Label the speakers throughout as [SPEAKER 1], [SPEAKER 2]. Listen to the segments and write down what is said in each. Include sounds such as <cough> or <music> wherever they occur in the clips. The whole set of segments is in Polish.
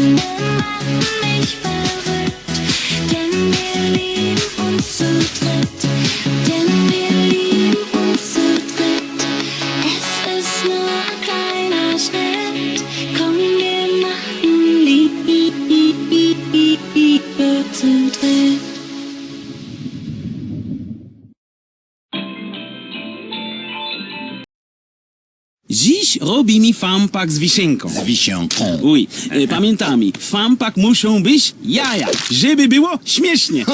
[SPEAKER 1] Freunde machen mich verrückt, denn wir lieben
[SPEAKER 2] Dziś robi mi fampak z wisienką.
[SPEAKER 3] Z wisienką.
[SPEAKER 2] Uj, e, pamiętamy, w fampak muszą być jaja, żeby było śmiesznie.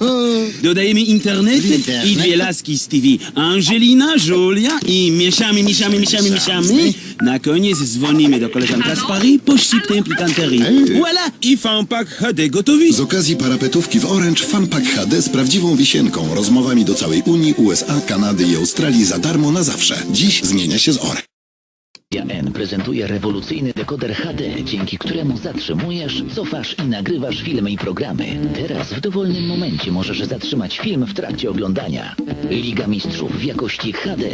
[SPEAKER 2] <laughs> Dodajemy internety
[SPEAKER 3] Internet.
[SPEAKER 2] i dwie laski z TV. Angelina, Julia i mieszamy, mieszamy, mieszamy, mieszamy. Na koniec dzwonimy do koleżanka z Paris po szczyptę pikanterii. Voilà, i fampak HD gotowy.
[SPEAKER 4] Z okazji parapetówki w Orange Funpack HD z prawdziwą wisienką, rozmowami do całej Unii, USA, Kanady i Australii za darmo na zawsze. Dziś zmienia się z Orange.
[SPEAKER 5] N prezentuje rewolucyjny dekoder HD, dzięki któremu zatrzymujesz, cofasz i nagrywasz filmy i programy. Teraz w dowolnym momencie możesz zatrzymać film w trakcie oglądania. Liga Mistrzów w jakości HD.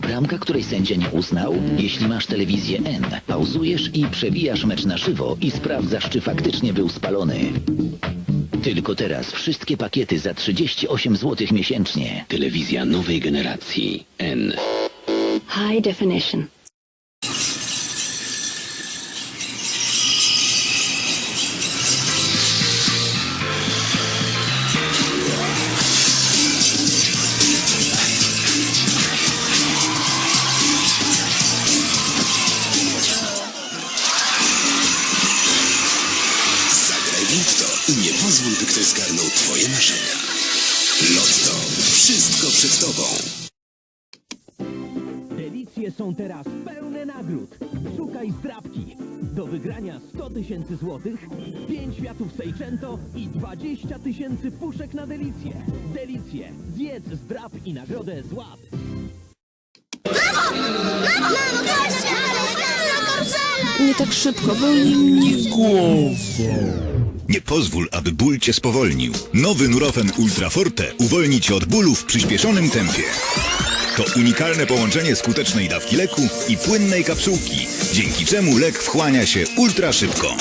[SPEAKER 5] Bramka, której sędzia nie uznał? Jeśli masz telewizję N, pauzujesz i przewijasz mecz na żywo i sprawdzasz, czy faktycznie był spalony. Tylko teraz wszystkie pakiety za 38 zł miesięcznie.
[SPEAKER 6] Telewizja nowej generacji N.
[SPEAKER 7] High definition.
[SPEAKER 4] Lotto i nie pozwól, by ktoś zgarnął twoje marzenia. Lotto. Wszystko przed tobą.
[SPEAKER 8] Delicje są teraz pełne nagród. Szukaj zdrabki. Do wygrania 100 tysięcy złotych, 5 światów Seicento i 20 tysięcy puszek na delicje. Delicje. Zjedz zdrab i nagrodę złap.
[SPEAKER 9] Nie tak szybko, boli mnie głowa.
[SPEAKER 10] Nie pozwól, aby ból cię spowolnił. Nowy Nurofen Ultra Forte uwolni cię od bólu w przyspieszonym tempie. To unikalne połączenie skutecznej dawki leku i płynnej kapsułki, dzięki czemu lek wchłania się ultra szybko.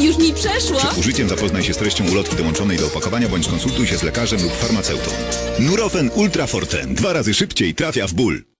[SPEAKER 9] Już mi przeszło?
[SPEAKER 10] Przed użyciem zapoznaj się z treścią ulotki dołączonej do opakowania bądź konsultuj się z lekarzem lub farmaceutą. Nurofen Ultra Forte dwa razy szybciej trafia w ból.